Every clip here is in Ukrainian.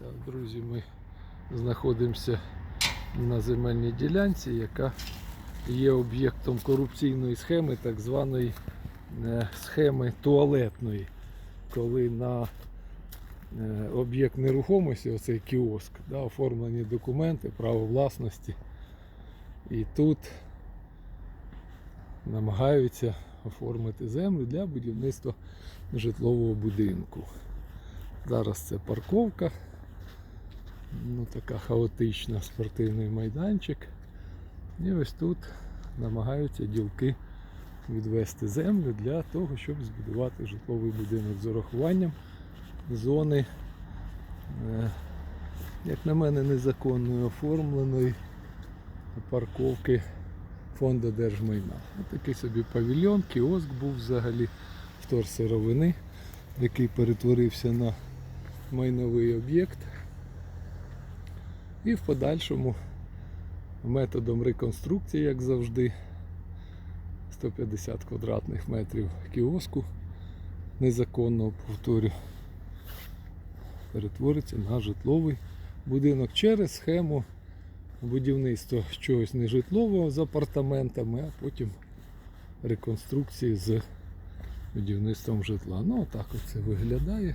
Так, друзі, ми знаходимося на земельній ділянці, яка є об'єктом корупційної схеми, так званої е, схеми туалетної, коли на е, об'єкт нерухомості, оцей кіоск, да, оформлені документи, право власності. І тут намагаються оформити землю для будівництва житлового будинку. Зараз це парковка, ну така хаотична спортивний майданчик. І ось тут намагаються ділки відвести землю для того, щоб збудувати житловий будинок з урахуванням зони, е, як на мене, незаконної оформленої парковки фонду держмайна. Ось такий собі павільйон, кіоск був взагалі вторсировини, який перетворився на майновий об'єкт. І в подальшому методом реконструкції, як завжди, 150 квадратних метрів кіоску незаконного повторю перетвориться на житловий будинок через схему будівництва чогось нежитлового з апартаментами, а потім реконструкції з будівництвом житла. Ну, отак оце виглядає.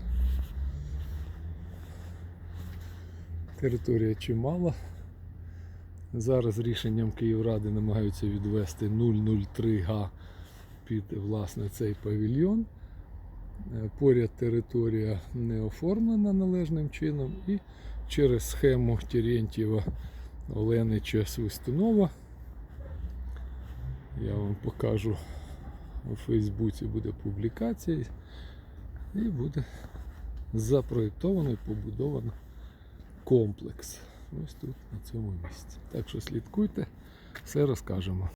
Територія чимала. Зараз рішенням Київради намагаються відвести 003 га під власне цей павільйон. Е, Поряд територія не оформлена належним чином і через схему Терентьєва Оленича Свистунова. Я вам покажу у Фейсбуці буде публікація і буде запроєктовано і побудовано комплекс. Ось тут, на цьому місці. Так що слідкуйте, все розкажемо.